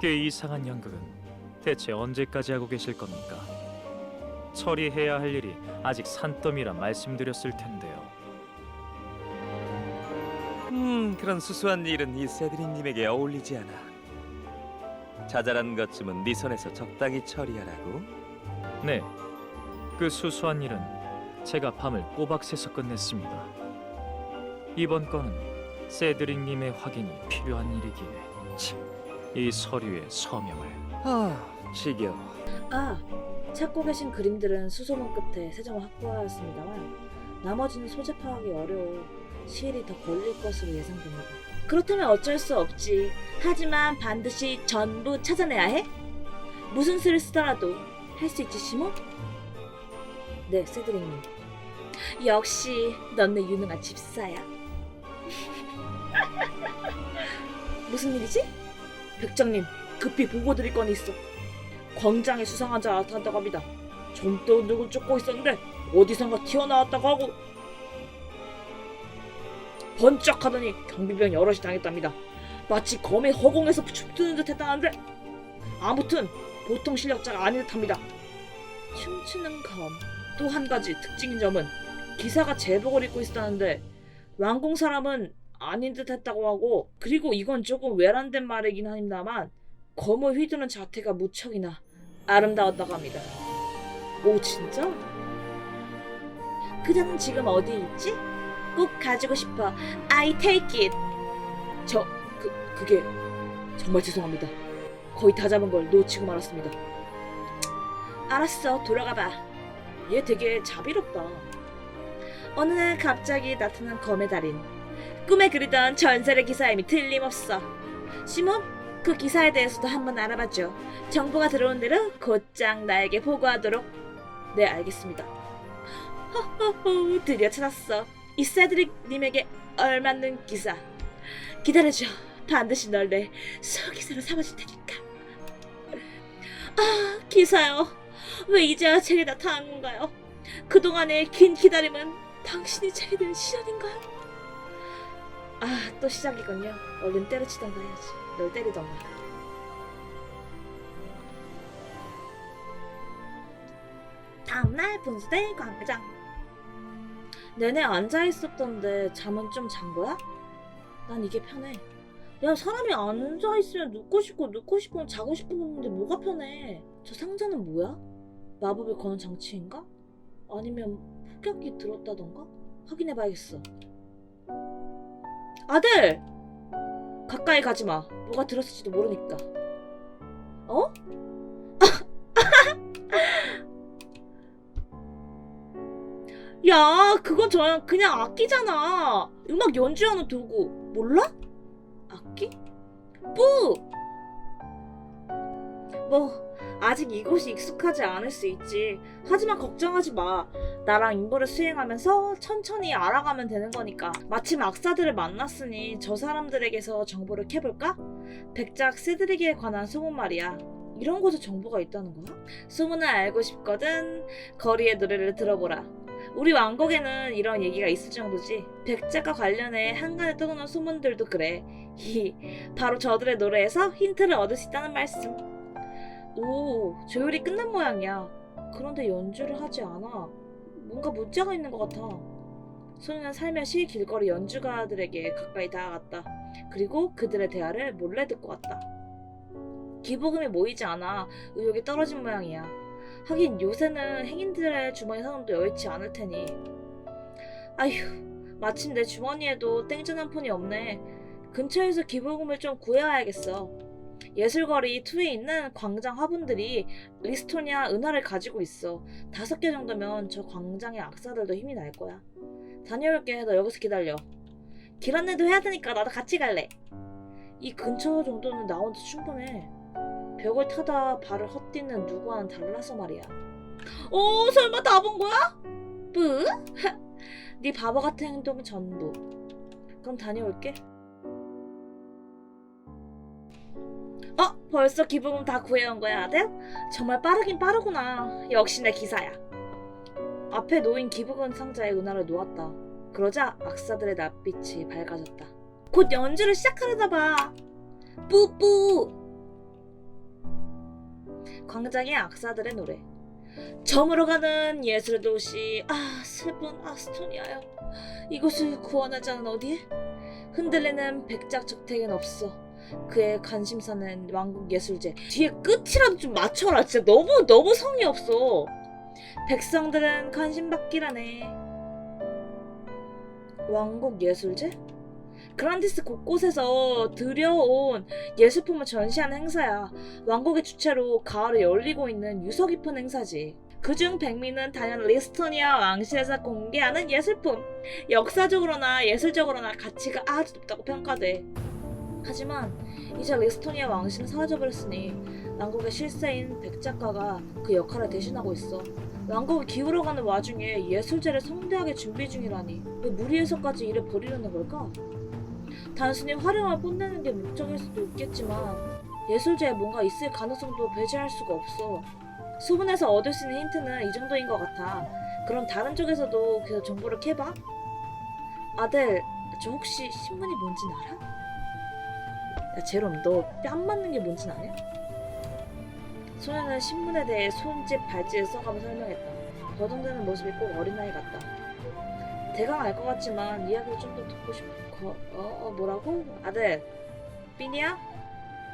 꽤 이상한 연극은 대체 언제까지 하고 계실 겁니까? 처리해야 할 일이 아직 산더미라 말씀드렸을 텐데요. 음, 그런 수수한 일은 이 세드릭님에게 어울리지 않아. 자잘한 것쯤은 네 손에서 적당히 처리하라고. 네, 그 수수한 일은 제가 밤을 꼬박 새서 끝냈습니다. 이번 건은 세드릭님의 확인이 필요한 일이기에 참, 이 서류에 서명을 아, 지겨워. 아, 찾고 계신 그림들은 수소문 끝에 세정을 확보하였습니다만 나머지는 소재 파악이 어려워 시일이 더 걸릴 것으로 예상됩니다. 그렇다면 어쩔 수 없지. 하지만 반드시 전부 찾아내야 해? 무슨 수를 쓰더라도 할 수 있지, 시몬? 네, 세드릭님. 역시 넌 내 유능한 집사야. 무슨 일이지? 백장님, 급히 보고 드릴 건 있어. 광장에 수상한 자가 나타났다고 합니다. 좀더 누굴 쫓고 있었는데 어디선가 튀어나왔다고 하고 번쩍하더니 경비병 여럿이 당했답니다. 마치 검의 허공에서 춤추는 듯 했다는데 아무튼 보통 실력자가 아닌 듯합니다. 춤추는 검. 또 한 가지 특징인 점은 기사가 제복을 입고 있었다는데 왕궁 사람은 아닌 듯 했다고 하고 그리고 이건 조금 외란된 말이긴 합니다만 검을 휘두른 자태가 무척이나 아름다웠다고 합니다. 오 진짜? 그자는 지금 어디 있지? 꼭 가지고 싶어. I take it. 저 그 그게 정말 죄송합니다. 거의 다 잡은 걸 놓치고 말았습니다. 알았어, 돌아가 봐. 얘 되게 자비롭다. 어느 날 갑자기 나타난 검의 달인. 꿈에 그리던 전설의 기사임이 틀림없어. 시몬, 그 기사에 대해서도 한번 알아봐줘. 정보가 들어온 대로 곧장 나에게 보고하도록. 네, 알겠습니다. 허허허, 드디어 찾았어. 이 세드릭님에게 얼맞는 기사. 기다려줘. 반드시 널 내 소기사로 삼아줄 테니까. 아, 기사요. 왜 이제야 제게 나타난 건가요? 그동안의 긴 기다림은 당신이 제게 된 시련인가요? 아, 또 시작이군요. 얼른 때려치던가 해야지. 널 때리던가. 다음날 분수대 광장. 내내 앉아 있었던데 잠은 좀 잔 거야? 난 이게 편해. 야 사람이 앉아 있으면 눕고 싶고 눕고 싶으면 자고 싶었는데 뭐가 편해? 저 상자는 뭐야? 마법을 거는 장치인가? 아니면 폭격기 들었다던가? 확인해봐야겠어. 아들! 가까이 가지 마. 뭐가 들었을지도 모르니까. 어? 야, 그건 저 그냥 악기잖아. 음악 연주하는 도구. 몰라? 악기? 뿌! 뭐, 아직 이곳이 익숙하지 않을 수 있지. 하지만 걱정하지 마. 나랑 임무를 수행하면서 천천히 알아가면 되는 거니까. 마침 악사들을 만났으니 저 사람들에게서 정보를 캐볼까? 백작 세드릭에 관한 소문 말이야. 이런 곳에 정보가 있다는 거야? 소문을 알고 싶거든. 거리의 노래를 들어보라. 우리 왕국에는 이런 얘기가 있을 정도지. 백작과 관련해 한간에 떠도는 소문들도 그래. 히, 바로 저들의 노래에서 힌트를 얻을 수 있다는 말씀. 오, 조율이 끝난 모양이야. 그런데 연주를 하지 않아. 뭔가 문제가 있는 것 같아. 소녀는 살며시 길거리 연주가들에게 가까이 다가갔다. 그리고 그들의 대화를 몰래 듣고 왔다. 기부금이 모이지 않아 의욕이 떨어진 모양이야. 하긴 요새는 행인들의 주머니 사정도 여의치 않을 테니. 아휴, 마침 내 주머니에도 땡전 한 푼이 없네. 근처에서 기부금을 좀 구해와야겠어. 예술거리 2에 있는 광장 화분들이 리스토니아 은하를 가지고 있어. 다섯 개 정도면 저 광장의 악사들도 힘이 날 거야. 다녀올게. 너 여기서 기다려. 길 안내도 해야 되니까 나도 같이 갈래. 이 근처 정도는 나 혼자 충분해. 벽을 타다 발을 헛디는 누구와는 달라서 말이야. 오, 설마 다 본 거야? 뿌? 네 바보 같은 행동은 전부. 그럼 다녀올게. 벌써 기부금 다 구해온 거야, 아들? 정말 빠르긴 빠르구나. 역시 내 기사야. 앞에 놓인 기부금 상자에 은하를 놓았다. 그러자 악사들의 낯빛이 밝아졌다. 곧 연주를 시작하려나 봐. 뿌뿌! 광장의 악사들의 노래. 저물어 가는 예술의 도시 아 슬픈 아스토니아요. 이곳을 구원하지 않은 어디에? 흔들리는 백작 저택엔 없어. 그의 관심사는 왕국 예술제. 뒤에 끝이라도 좀 맞춰라. 진짜 너무 너무 성의 없어. 백성들은 관심 받기라네. 왕국 예술제? 그란디스 곳곳에서 들여온 예술품을 전시하는 행사야. 왕국의 주체로 가을에 열리고 있는 유서 깊은 행사지. 그중 백미는 단연 리스토니아 왕실에서 공개하는 예술품. 역사적으로나 예술적으로나 가치가 아주 높다고 평가돼. 하지만 이제 리스토니아 왕실은 사라져버렸으니 왕국의 실세인 백작가가 그 역할을 대신하고 있어. 왕국이 기울어가는 와중에 예술제를 성대하게 준비 중이라니 왜 무리해서까지 일을 벌이려는 걸까? 단순히 활용을 뽐내는 게 목적일 수도 있겠지만 예술제에 뭔가 있을 가능성도 배제할 수가 없어. 수분에서 얻을 수 있는 힌트는 이 정도인 것 같아. 그럼 다른 쪽에서도 계속 정보를 캐봐. 아들, 저 혹시 신문이 뭔진 알아? 야, 제롬, 너 뺨 맞는 게 뭔진 아냐? 소녀는 신문에 대해 손짓 발짓을 써가며 설명했다. 거동되는 모습이 꼭 어린아이 같다. 대강 알 것 같지만 이야기를 좀 더 듣고 싶어. 거, 어, 어, 뭐라고? 아들, 삐니야?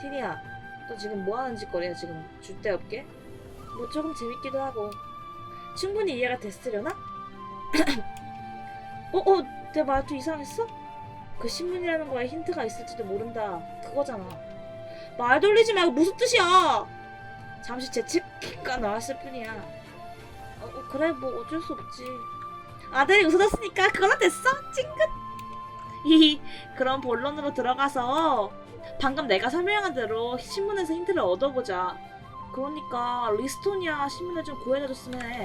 티니야, 너 지금 뭐 하는 짓거리야 지금? 줄데 없게? 뭐 조금 재밌기도 하고. 충분히 이해가 됐으려나? 어, 어, 내 말투 이상했어? 그 신문이라는 거에 힌트가 있을지도 모른다. 그거잖아. 말 돌리지 말고 무슨 뜻이야? 잠시 재치가 나왔을 뿐이야. 어, 어, 그래 뭐 어쩔 수 없지. 아들이 웃어줬으니까 그거나 됐어. 찡긋. 이 그럼 본론으로 들어가서 방금 내가 설명한 대로 신문에서 힌트를 얻어보자. 그러니까 리스토니아 신문을 좀 구해내줬으면 해.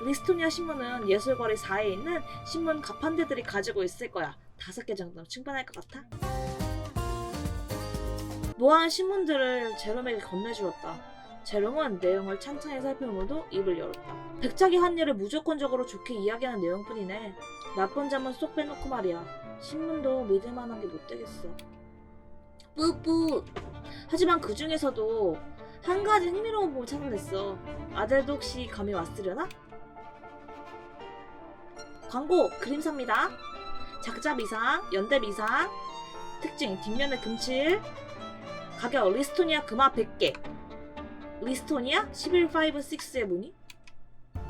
리스토니아 신문은 예술거리 4에 있는 신문 가판대들이 가지고 있을 거야. 다섯 개 정도는 충분할 것 같아. 노아한 신문들을 제롬에게 건네주었다. 제롬은 내용을 찬찬히 살펴보고도 입을 열었다. 백작이 한 일을 무조건적으로 좋게 이야기하는 내용뿐이네. 나쁜 점은 쏙 빼놓고 말이야. 신문도 믿을 만한 게 못 되겠어. 뿌뿌. 하지만 그 중에서도 한 가지 흥미로운 부분을 찾아냈어. 아들도 혹시 감이 왔으려나? 광고 그림사입니다. 작자 미상, 연대 미상, 특징 뒷면에 금칠, 가격 리스토니아 금화 100개, 리스토니아 11556의 무늬?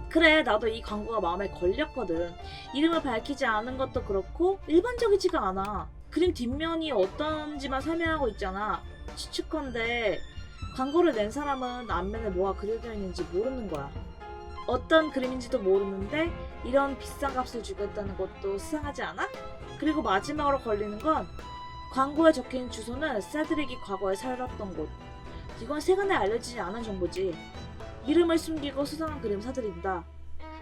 그래 나도 이 광고가 마음에 걸렸거든. 이름을 밝히지 않은 것도 그렇고 일반적이지가 않아. 그림 뒷면이 어떤지만 설명하고 있잖아. 추측컨대 광고를 낸 사람은 앞면에 뭐가 그려져 있는지 모르는 거야. 어떤 그림인지도 모르는데 이런 비싼 값을 주겠다는 것도 수상하지 않아? 그리고 마지막으로 걸리는 건 광고에 적힌 주소는 세드릭이 과거에 살았던 곳. 이건 세간에 알려지지 않은 정보지. 이름을 숨기고 수상한 그림 사들인다.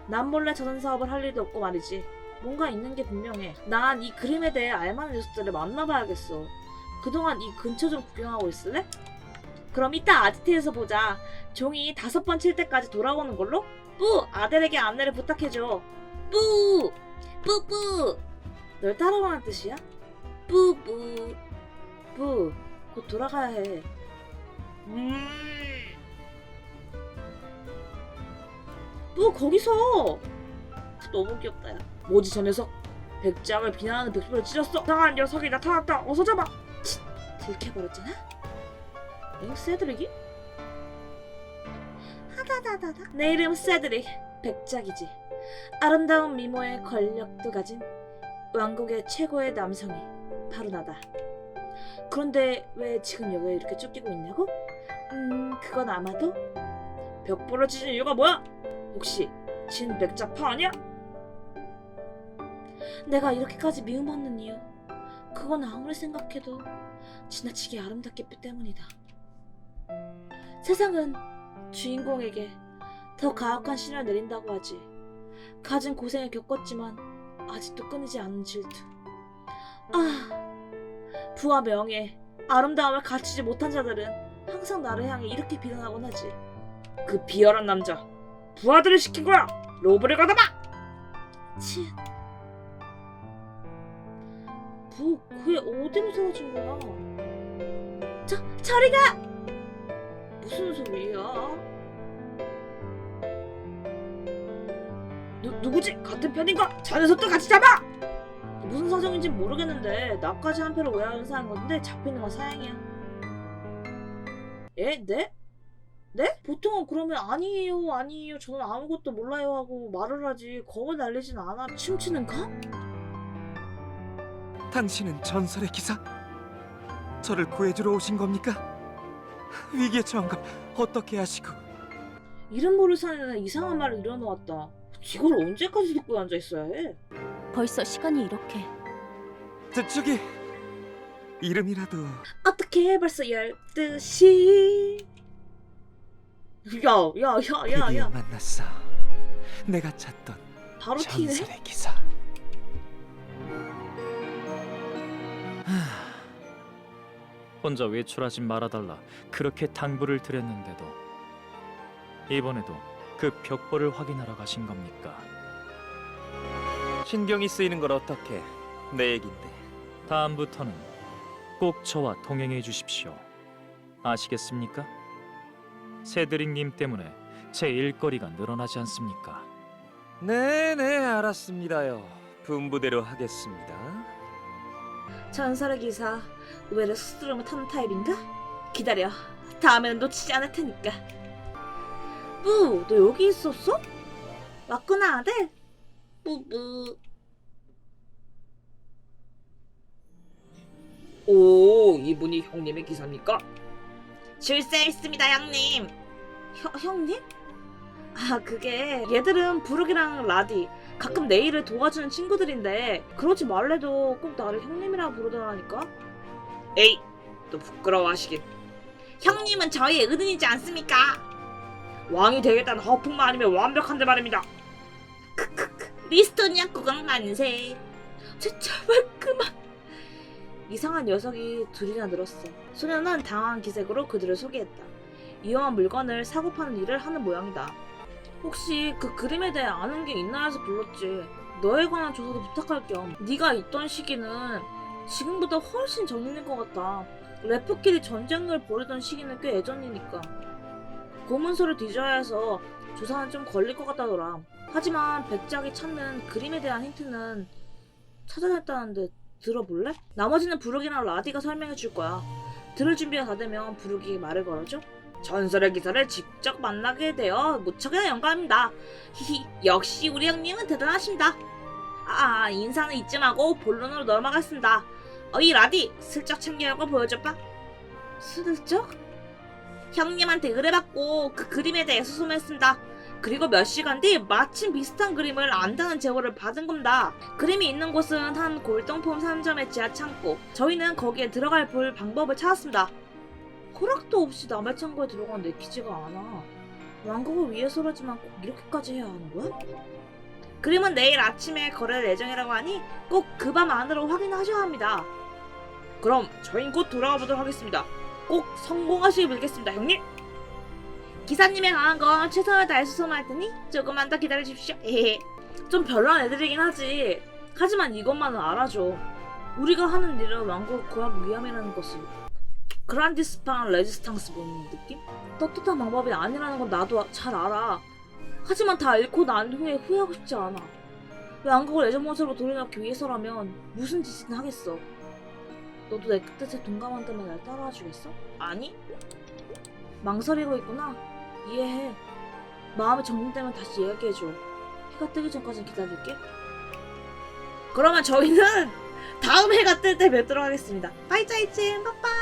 난 몰래 저런 사업을 할 일도 없고 말이지. 뭔가 있는 게 분명해. 난 이 그림에 대해 알만한 녀석들을 만나봐야겠어. 그동안 이 근처 좀 구경하고 있을래? 그럼 이따 아지트에서 보자. 종이 다섯 번 칠 때까지 돌아오는 걸로? 뿌! 아들에게 안내를 부탁해줘. 뿌! 뿌뿌! 널 따라오라는 뜻이야? 뿌뿌. 뿌. 곧 돌아가야 해. 음. 뿌, 거기서! 너무 귀엽다, 야. 뭐지, 저 녀석? 백작을 비난하는 백수를 찢었어. 이상한 녀석이 나타났다. 어서 잡아! 치, 들켜버렸잖아? 엥, 세드릭이? 하다다다다. 내 이름 세드릭. 백작이지. 아름다운 미모에 권력도 가진 왕국의 최고의 남성이 바로 나다. 그런데 왜 지금 여기에 이렇게 쫓기고 있냐고? 음, 그건 아마도 벽 부러지는 이유가 뭐야? 혹시 진 백작파 아니야? 내가 이렇게까지 미움받는 이유 그건 아무리 생각해도 지나치게 아름답기 때문이다. 세상은 주인공에게 더 가혹한 신을 내린다고 하지. 가진 고생을 겪었지만 아직도 끊이지 않은 질투. 아, 부와 명예, 아름다움을 갖추지 못한 자들은 항상 나를 향해 이렇게 비난하곤 하지. 그 비열한 남자, 부하들을 시킨 거야. 로브를 걷어봐. 치. 부, 그게 어디로 사라진 거야? 저, 저리 가! 무슨 소리야? 누, 누구지? 같은 편인가? 자네서도 같이 잡아! 무슨 사정인지 모르겠는데 나까지 한 표를 외하는 사인 건데 잡히는 건 사양이야 에? 네? 네? 보통은 그러면 아니에요 아니에요 저는 아무것도 몰라요 하고 말을 하지 겁을 날리진 않아 춤추는 가? 당신은 전설의 기사? 저를 구해주러 오신 겁니까? 위기에 처한 걸 어떻게 하시고? 이름 모를 사내는 이상한 말을 일어놓았다. 이걸 언제까지 듣고 앉아 있어야 해? 벌써 시간이 이렇게. 저쪽이 이름이라도. 어떻게 벌써 12시? 야야야 야 야 드디어 만났어. 내가 찾던 바로 튀네. 전설의 기사 혼자 외출하지 말아달라 그렇게 당부를 드렸는데도 이번에도 그 벽보를 확인하러 가신 겁니까? 신경이 쓰이는 걸 어떻게 내 얘긴데 다음부터는 꼭 저와 동행해 주십시오. 아시겠습니까? 세드릭님 때문에 제 일거리가 늘어나지 않습니까? 네네 알았습니다요 분부대로 하겠습니다 전설의 기사 의외로 스스럼을 타는 타입인가? 기다려 다음에는 놓치지 않을 테니까 뿌, 너 여기 있었어? 왔구나 아들 뿌뿌 오 이분이 형님의 기사입니까? 출세했습니다 형님 형, 형님? 아 그게 얘들은 부르기랑 라디 가끔 내일을 도와주는 친구들인데 그러지 말래도 꼭 나를 형님이라 부르더라니까. 에이 또 부끄러워하시긴 형님은 저희의 은인이지 않습니까? 왕이 되겠다는 허풍만 아니면 완벽한데 말입니다. 크크크 리스토니아 국왕 만세. 제, 제발 그만. 이상한 녀석이 둘이나 늘었어. 소녀는 당황한 기색으로 그들을 소개했다. 위험한 물건을 사고 파는 일을 하는 모양이다 혹시 그 그림에 대해 아는 게 있나 해서 불렀지. 너에 관한 조사도 부탁할 겸 네가 있던 시기는 지금보다 훨씬 전인 것 같다. 래프끼리 전쟁을 벌이던 시기는 꽤 예전이니까. 고문서를 뒤져야 해서 조사는 좀 걸릴 것 같다더라. 하지만 백작이 찾는 그림에 대한 힌트는 찾아냈다는데 들어볼래? 나머지는 부르기랑 라디가 설명해 줄 거야. 들을 준비가 다 되면 부르기 말을 걸어줘. 전설의 기사를 직접 만나게 되어 무척이나 영광입니다. 히히, 역시 우리 형님은 대단하십니다. 아, 인사는 이쯤 하고 본론으로 넘어가겠습니다. 어이 라디, 슬쩍 챙겨온 거 보여줘봐. 슬쩍? 형님한테 의뢰받고 그 그림에 대해 수소문했습니다. 그리고 몇 시간 뒤 마침 비슷한 그림을 안다는 제보를 받은 겁니다. 그림이 있는 곳은 한 골동품 상점의 지하 창고. 저희는 거기에 들어갈 볼 방법을 찾았습니다. 허락도 없이 남의 창고에 들어간 내키지가 않아. 왕국을 위해서라지만 꼭 이렇게까지 해야 하는 거야? 그림은 내일 아침에 거래할 예정이라고 하니 꼭 그 밤 안으로 확인하셔야 합니다. 그럼 저희 곧 돌아가 보도록 하겠습니다. 꼭 성공하시길 빌겠습니다, 형님. 기사님에 관한 건 최선을 다해서 소문할 테니 조금만 더 기다려 주십시오. 좀 별난 애들이긴 하지. 하지만 이것만은 알아줘. 우리가 하는 일은 왕국을 구하기 위함이라는 것을. 그란디스판 레지스탕스 보는 느낌? 떳떳한 방법이 아니라는 건 나도 잘 알아. 하지만 다 잃고 난 후에 후회하고 싶지 않아. 왕국을 예전 모습으로 돌려놓기 위해서라면 무슨 짓이든 하겠어. 너도 내 뜻에 동감한다면 날 따라와 주겠어? 아니? 망설이고 있구나. 이해해. 마음이 정리되면 다시 이야기해줘. 해가 뜨기 전까지 기다릴게. 그러면 저희는 다음 해가 뜰 때 뵙도록 하겠습니다. 빠이짜이쯤 빠빠.